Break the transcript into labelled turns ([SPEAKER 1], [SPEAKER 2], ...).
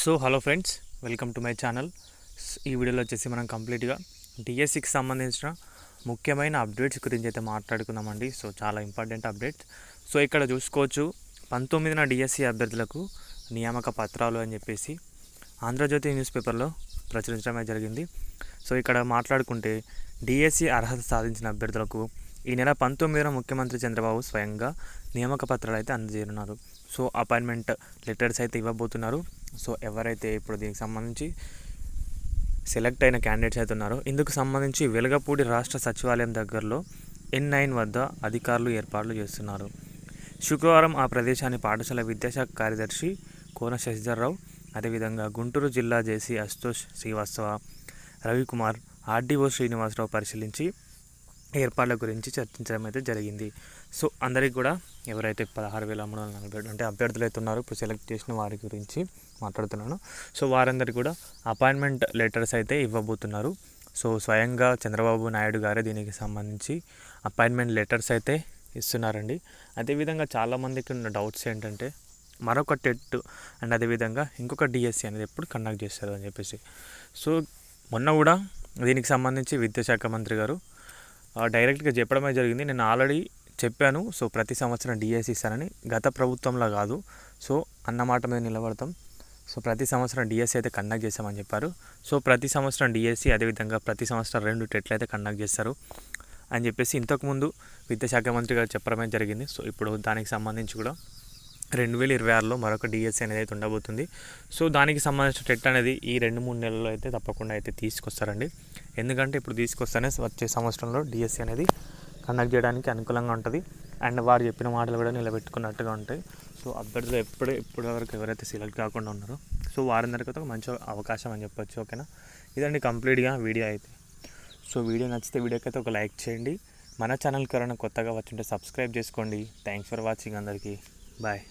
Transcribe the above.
[SPEAKER 1] So hello friends welcome to my channel. ఈ వీడియోలో వచ్చేసి మనం కంప్లీట్గా డిఎస్సికి సంబంధించిన ముఖ్యమైన అప్డేట్స్ గురించి అయితే మాట్లాడుకుందామండి. సో చాలా ఇంపార్టెంట్ అప్డేట్స్. సో ఇక్కడ చూసుకోవచ్చు పంతొమ్మిదిన డిఎస్సి అభ్యర్థులకు నియామక పత్రాలు అని చెప్పేసి ఆంధ్రజ్యోతి న్యూస్ పేపర్లో ప్రచురించడమే జరిగింది. సో ఇక్కడ మాట్లాడుకుంటే డిఎస్సి అర్హత సాధించిన అభ్యర్థులకు ఈ నెల పంతొమ్మిదిన ముఖ్యమంత్రి చంద్రబాబు స్వయంగా నియామక పత్రాలు అయితే అందజేయనున్నారు. సో అపాయింట్మెంట్ లెటర్స్ అయితే ఇవ్వబోతున్నారు. సో ఎవరైతే ఇప్పుడు దీనికి సంబంధించి సెలెక్ట్ అయిన క్యాండిడేట్స్ అయితే ఉన్నారో ఇందుకు సంబంధించి వెలగపూడి రాష్ట్ర సచివాలయం దగ్గరలో ఎన్ నైన్ వద్ద అధికారులు ఏర్పాట్లు చేస్తున్నారు. శుక్రవారం ఆ ప్రదేశాన్ని పాఠశాల విద్యాశాఖ కార్యదర్శి కోన శశిధర్రావు అదేవిధంగా గుంటూరు జిల్లా జేసీ అశుతోష్ శ్రీవాస్తవ రవికుమార్ ఆర్డీఓ శ్రీనివాసరావు పరిశీలించి ఏర్పాట్ల గురించి చర్చించడం అయితే జరిగింది. సో అందరికి కూడా ఎవరైతే పదహారు వేల మూడు వందల నలభై అంటే అభ్యర్థులు అయితే ఉన్నారో ఇప్పుడు సెలెక్ట్ చేసిన వారి గురించి మాట్లాడుతున్నాను. సో వారందరికీ కూడా అపాయింట్మెంట్ లెటర్స్ అయితే ఇవ్వబోతున్నారు. సో స్వయంగా చంద్రబాబు నాయుడు గారే దీనికి సంబంధించి అపాయింట్మెంట్ లెటర్స్ అయితే ఇస్తున్నారండి. అదేవిధంగా చాలామందికి ఉన్న డౌట్స్ ఏంటంటే మరొక టెట్ అండ్ అదేవిధంగా ఇంకొక డిఎస్సి అనేది ఎప్పుడు కండక్ట్ చేస్తారు అని చెప్పేసి. సో మొన్న కూడా దీనికి సంబంధించి విద్యాశాఖ మంత్రి గారు డైరెక్ట్గా చెప్పడమే జరిగింది. నేను ఆల్రెడీ చెప్పాను. సో ప్రతి సంవత్సరం డిఎస్సి ఇస్తానని. గత ప్రభుత్వంలో కాదు. సో అన్నమాట మీద నిలబడతాం. సో ప్రతి సంవత్సరం డిఎస్సి అయితే కండక్ట్ చేస్తామని చెప్పారు. సో ప్రతి సంవత్సరం డిఎస్సి అదేవిధంగా ప్రతి సంవత్సరం రెండు టెట్లు అయితే కండక్ట్ చేస్తారు అని చెప్పేసి ఇంతకుముందు విద్యాశాఖ మంత్రి గారు చెప్పడమే జరిగింది. సో ఇప్పుడు దానికి సంబంధించి కూడా రెండు వేల ఇరవై ఆరులో మరొక డిఎస్సి అనేది అయితే ఉండబోతుంది. సో దానికి సంబంధించిన టెట్ అనేది ఈ రెండు మూడు నెలల్లో అయితే తప్పకుండా అయితే తీసుకొస్తారండి. ఎందుకంటే ఇప్పుడు తీసుకొస్తేనే వచ్చే సంవత్సరంలో డిఎస్సి అనేది కండక్ట్ చేయడానికి అనుకూలంగా ఉంటుంది. అండ్ వారు చెప్పిన మాటలు కూడా నిలబెట్టుకున్నట్టుగా ఉంటాయి. సో అభ్యర్థులు ఎప్పుడు ఇప్పటి వరకు ఎవరైతే సెలెక్ట్ కాకుండా ఉన్నారో సో వారందరికీ ఒక మంచి అవకాశం అని చెప్పొచ్చు ఓకేనా? ఇదండి కంప్లీట్గా వీడియో అయితే. సో వీడియో నచ్చితే వీడియోకైతే ఒక లైక్ చేయండి. మన ఛానల్కి ఎవరైనా కొత్తగా వచ్చుంటే సబ్స్క్రైబ్ చేసుకోండి. థ్యాంక్స్ ఫర్ వాచింగ్ అందరికీ. బాయ్